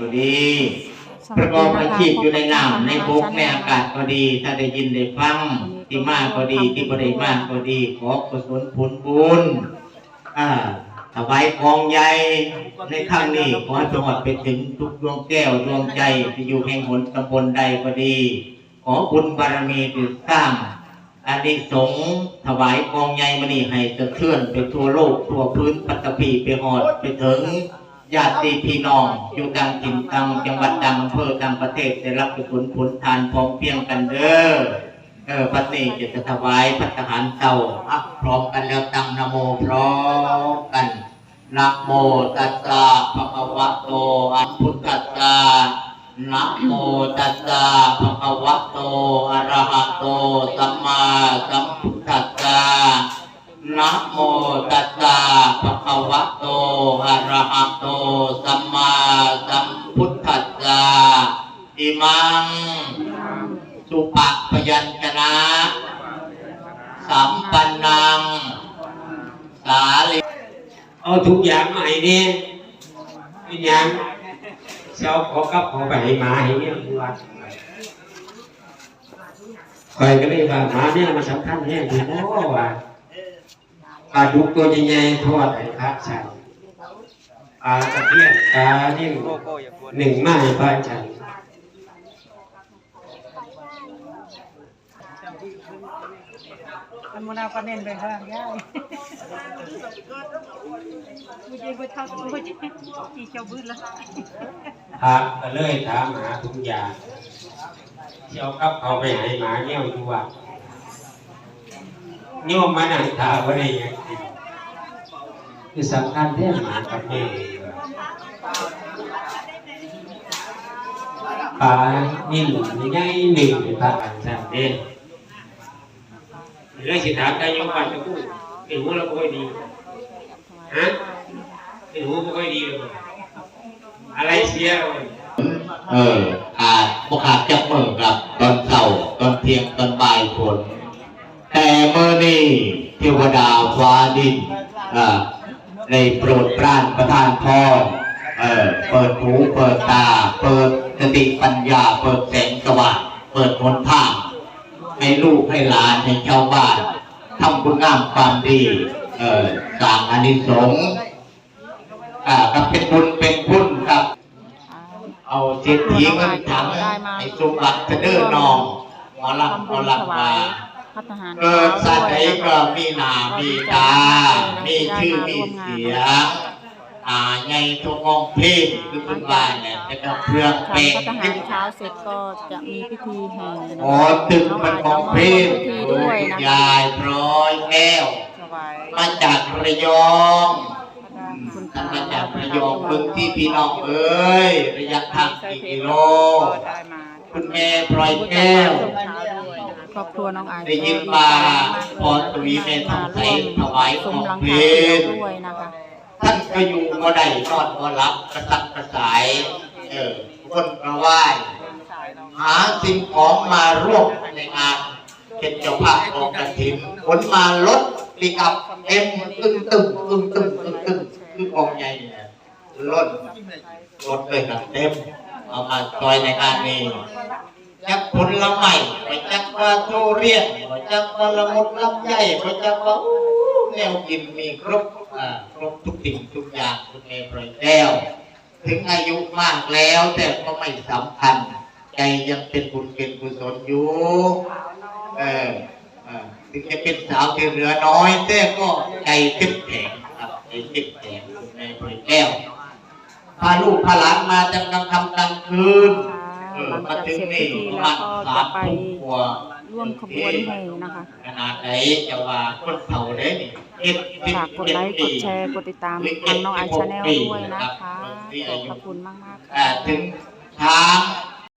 ก็ดีประกอบอาชีพอยู่ในน้ำในบกในอากาศก็ดี ถ้าได้ยินได้ฟังที่มากก็ดีที่บ่ได้มากก็ดีขอกุศลผลบุญอ่าถวายกองใหญ่ในครั้งนี้ขอให้ประวัติไปถึงทุกดวงแก้วดวงใจที่อยู่แห่งหนตำบลใดก็ดี ขอบุญบารมีที่สร้างอานิสงส์ถวายกองใหญ่มานี่ให้สะเทือนไปทั่วโลกทั่วพื้นปัตตภีไปหอดไปถึง ญาติพี่น้องอยู่ต่างถิ่นต่างจังหวัดต่างอำเภอต่างประเทศได้รับผลผลทานพร้อมเพียงกันเด้อเออปัจนี้จะถวายพัฒหารเจ้าอัพพร้อมกันแล้วตั้งนโมพร้อมกันนะโมตัสสะภะคะวะโตอะพุทธัสสะนะโมตัสสะภะคะวะโตอะระหะโตสัมมาสัมพุทธัสสะ นะโมตัสสะภะคะวะโตอะระหะโตสัมมาสัมพุทธัสสะอิมัง สุปะพยัญชนะ สัมปันนัง สาลิเอาทุกอย่างมาให้เนี่ยเป็นย่างเช้าขอกับขอไปให้มาให้เนี่ยวัดคอยก็เลยว่าหมาเนี่ยมันสำคัญแน่ดูเนะว่า ปลาดุกตัวใหญ่ๆทอดให้คัดใส่ปลาตะเพียนปลานิ่มหนึ่งไม้ปลาฉันมันมนาก็เน้นไปข้างย่ายกูจะไปทำกูจะกี่เจ้าบื้อละถามก็เลยถามหาทุกอย่างเช้ากับเขาไปให้หมาเนี่ยอยู่วัด โยมมานั่งถามว่าได้ยังกินคือสำคัญแท้หมากับแม่ปลานิ่มง่ายหนึ่งพระอันสันเด่นเรื่องสิถามได้ยมบ้านจะพูดเป็นหูเราค่อยดีฮะเป็นหูไม่ค่อยดีเลยอะไรเสียเลยเออขาดบ่ขาดจักมือครับ ตอนเช้าตอนเที่ยงตอนบ่ายฝน แต่เมื่อนี้เทวดาฟ้าดินอ่าในโปรดปรานประทานพรเออเปิดหูเปิดตา เปิดสติปัญญา เปิดแสงสว่างเปิดหนทางให้ลูกให้หลานให้ชาวบ้านทำคุณงามความดีเออสร้างอานิสงส์อ่าก็เป็นบุญเป็นคุณครับเอาเศรษฐีเงินถังไอ้สุบัตเสนอนองหมอลับหมอลับมา พัฒหารเกิดสัตว์ใดก็มีหน้ามีตา มีชื่อมีเสียงอ่าใหญ่ทงองเพลงคือคุณบ้านเนี่ยจะกับเครื่องเพลงพัฒหารเช้าเสร็จก็จะมีพิธีแห่นะอ๋อตึกมันมองเพลงพิธีด้วยนะยายพร้อยแก้วถวายมาจากระยองคุณท่านตามาจากระยองพื้นที่พี่น้องเอ้ยระยะทางกี่กิโลได้มาคุณแม่พลอยแก้ว ครอบครัวน้องอายได้ยินมาพรทวีเมธทองใสถวายขสอมงหลังเพคาลด้วยนะคะ ท่านก็อยู่บ่ได้นอนบ่หลับกระสับกระสาย เออคนกระว่ายหาสิ่งของมาร่วมในงานเป็นเจ้าภาพกองกระถินขนมาลดปีกับเอ็มตึ้งตึ้งตึ้งตึ้งตึ้งตึ้งคือกองใหญ่เนี่ยล้นรถเลยกับเต็มเอามาซอยในงานนี้ จักผลไม้ไปจักว่าทุเรียนไปจักว่าละมุดลำไยไปจักว่าอู้แนวกินมีครบครบทุกสิ่งทุกอย่างคุณเมย์ปล่อยแก้ว ถึงอายุมากแล้วแต่ก็ไม่สำคัญ ใจยังเป็นบุญเป็นกุศลอยู่เออเออถึงจะเป็นสาวที่เหลือน้อยแต่ก็ใจเข้มแข็งครับใจเข้มแข็งคุณเมย์ปล่อยแก้วพาลูกพาหลานมาจังกลางค่ำ เสร็จพิธีแล้วก็จะไปร่วมขบวนแห่นะคะขนาดไหนจะว่าคนเฒ่าได้ฝากกดไลค์กดแชร์กดติดตามทางน้องไอชาแนลด้วยนะคะขอบคุณมากมากค่ะถึงช้าง